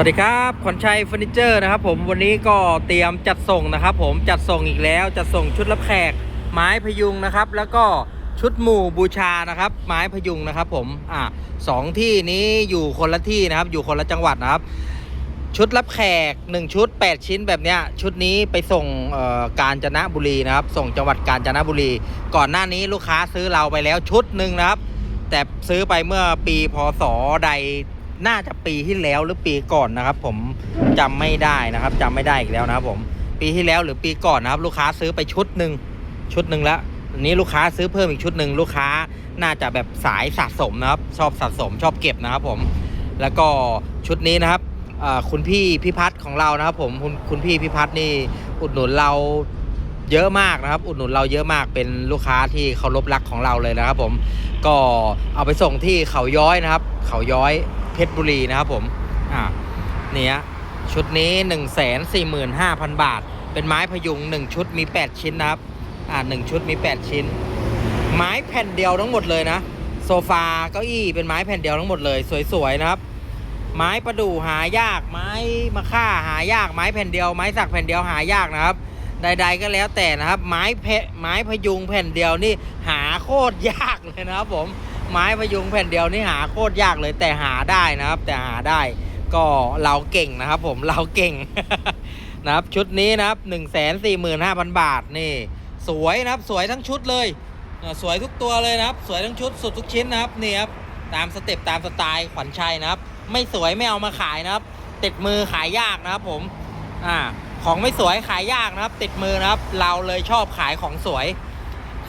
วัสดีครับขวัญชัยเฟอร์นิเจอร์นะครับผมวันนี้ก็เตรียมจัดส่งนะครับผมจัดส่งอีกแล้วจัดส่งชุดรับแขก ไม้พยุงนะครับ แล้วก็ชุดหมู่บูชานะครับ ไม้พยุงนะครับผมอ่าสองที่นี้อยู่คนละที่นะครับ อยู่คนละจังหวัดนะครับ ชุดรับแขก 1 ชุด 8 ชิ้นแบบเนี้ยชุดนี้ไปส่งกาญจนบุรีนะครับ ส่งจังหวัดกาญจนบุรี ก่อนหน้านี้ลูกค้าซื้อเราไปแล้วชุดหนึ่งนะครับ แต่ซื้อไปเมื่อปีพศใด น่าจะปีที่แล้วหรือปีก่อนนะครับ ผมจำไม่ได้นะครับจำไม่ได้อีกแล้วนะครับ ผมปีที่แล้วหรือปีก่อนนะครับ ลูกค้าซื้อไปชุดหนึ่งชุดหนึ่งแล้วนี้ลูกค้าซื้อเพิ่มอีกชุดหนึ่งลูกค้าน่าจะแบบสายสะสมนะครับ ชอบสะสมชอบเก็บนะครับ ผม แล้วก็ชุดนี้นะครับคุณพี่พิพัฒน์ของเรานะครับ ผมคุณคุณพี่พิพัฒน์นี่อุดหนุนเราเยอะมากนะครับ อุดหนุนเราเยอะมากเป็นลูกค้าที่เคารพรักของเราเลยนะครับ ผมก็เอาไปส่งที่เขาย้อยนะครับ เขาย้อย เพชรบุรีนะครับผมอ่าเนี่ยชุดนี้ 1 4 5 0 0 0 บาท เป็นไม้พยุง 1 ชุดมี 8 ชิ้นนะครับอ่าหชุดมี 8 ชิ้น ไม้แผ่นเดียวทั้งหมดเลยนะ โซฟาเก้าอี้เป็นไม้แผ่นเดียวทั้งหมดเลยสวยๆนะครับ ไม้ประดู่หายากไม้มะค่าหายากไม้แผ่นเดียวไม้สักแผ่นเดียวหายากนะครับ ใด ๆ ก็แล้วแต่นะครับ ไม้เพไม้พยุงแผ่นเดียวนี่หาโคตรยากเลยนะครับผม ไม้พยุงแผ่นเดียวนี่หาโคตรยากเลยแต่หาได้นะครับ แต่หาได้ก็เราเก่งนะครับ ผมเราเก่งนะครับชุดนี้นะครับ1 4 5 0 0 0 บาทนี่ สวยนะครับสวยทั้งชุดเลย สวยทุกตัวเลยนะครับ สวยทั้งชุดสุดทุกชิ้นนะครับนี่ครับตามสเต็ปตามสไตล์ขวัญชัยนะครับ ไม่สวยไม่เอามาขายนะครับ ติดมือขายยากนะครับผมอ่าของไม่สวยขายยากนะครับ ติดมือนะครับ เราเลยชอบขายของสวย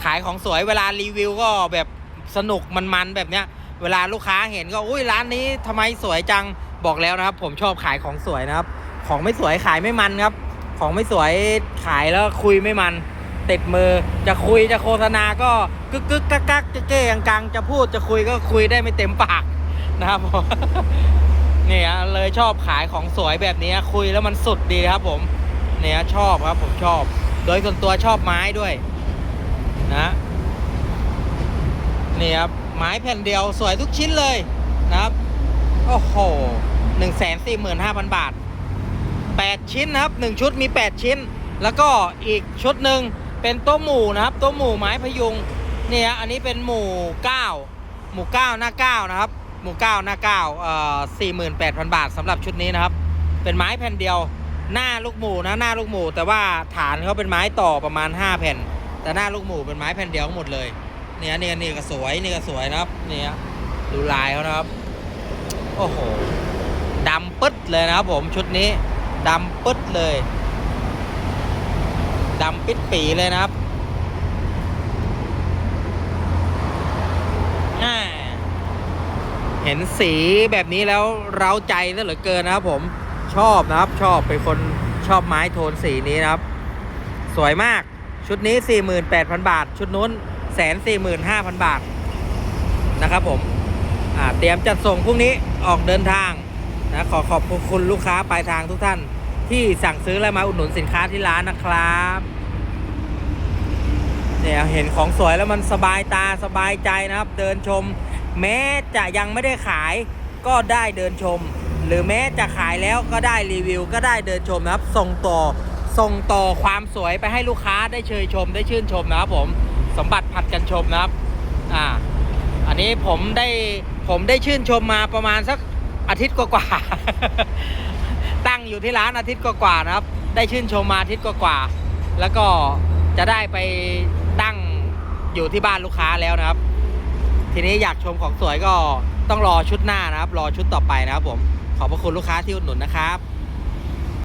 ขายของสวยเวลารีวิวก็แบบ สนุกมันๆแบบเนี้ย เวลาลูกค้าเห็นก็อุ้ยร้านนี้ทำไมสวยจังบอกแล้วนะครับ ผมชอบขายของสวยนะครับ ของไม่สวยขายไม่มันครับ ของไม่สวยขายแล้วคุยไม่มันติดมือจะคุยจะโฆษณาก็กึกกึกกักกักเก้กังๆจะพูดจะคุยก็คุยได้ไม่เต็มปากนะครับผมเนี่ยเลยชอบขายของสวยแบบนี้คุยแล้วมันสุดดีครับ ผมเนี่ยชอบครับผมชอบ โดยส่วนตัวชอบไม้ด้วย นะ นี่ครับไม้แผ่นเดียวสวยทุกชิ้นเลยนะครับ โอ้โหหนึ่งแสนสี่หมื่นห้าพันบาทแปดชิ้นนะครับหนึ่งชุดมีแปดชิ้น แล้วก็อีกชุดหนึ่งเป็นโต๊ะหมู่นะครับโต๊ะหมู่ไม้พยุงเนี่ยอันนี้เป็นหมู่เก้าหมู่เก้าหน้าเก้านะครับหมู่เก้าหน้าเก้าเอ่อสี่หมื่นแปดพันบาทสำหรับชุดนี้นะครับ เป็นไม้แผ่นเดียวหน้าลูกหมูนะหน้าลูกหมูแต่ว่าฐานเขาเป็นไม้ต่อประมาณ 5 แผ่น แต่หน้าลูกหมูเป็นไม้แผ่นเดียวทั้งหมดเลย เนี่ยนี่นี่ก็สวยนี่ก็สวยนะครับ เนี่ยดูลายเขานะครับ โอ้โหดำปึ๊ดเลยนะครับผมชุดนี้ดำปึ๊ดเลยดำปิดปีเลยนะครับเห็นสีแบบนี้แล้วเร้าใจซะเหลือเกินนะครับผมชอบนะครับ ชอบเป็นคนชอบไม้โทนสีนี้นะครับ สวยมากชุดนี้ 48,000 บาท ชุดนู้น แสน45,000บาทนะครับผมเตรียมจัดส่งพรุ่งนี้ออกเดินทางนะขอขอบคุณลูกค้าปลายทางทุกท่าน ที่สั่งซื้อและมาอุดหนุนสินค้าที่ร้านนะครับเนี่ยเห็นของสวยแล้วมันสบายตาสบายใจนะครับ เดินชม แม้จะยังไม่ได้ขายก็ได้เดินชม หรือแม้จะขายแล้วก็ได้รีวิว ก็ได้เดินชมนะครับ ส่งต่อส่งต่อความสวยไปให้ลูกค้าได้เชยชมได้ชื่นชมนะครับผม สมบัติผัดกันชมนะครับอ่าอันนี้ผมได้ผมได้ชื่นชมมาประมาณสักอาทิตย์กว่าๆ ตั้งอยู่ที่ร้านอาทิตย์กว่าๆนะครับ ได้ชื่นชมมาอาทิตย์กว่าๆ แล้วก็จะได้ไปตั้งอยู่ที่บ้านลูกค้าแล้วนะครับ ทีนี้อยากชมของสวยก็ต้องรอชุดหน้านะครับ รอชุดต่อไปนะครับผม ขอบพระคุณลูกค้าที่อุดหนุนนะครับ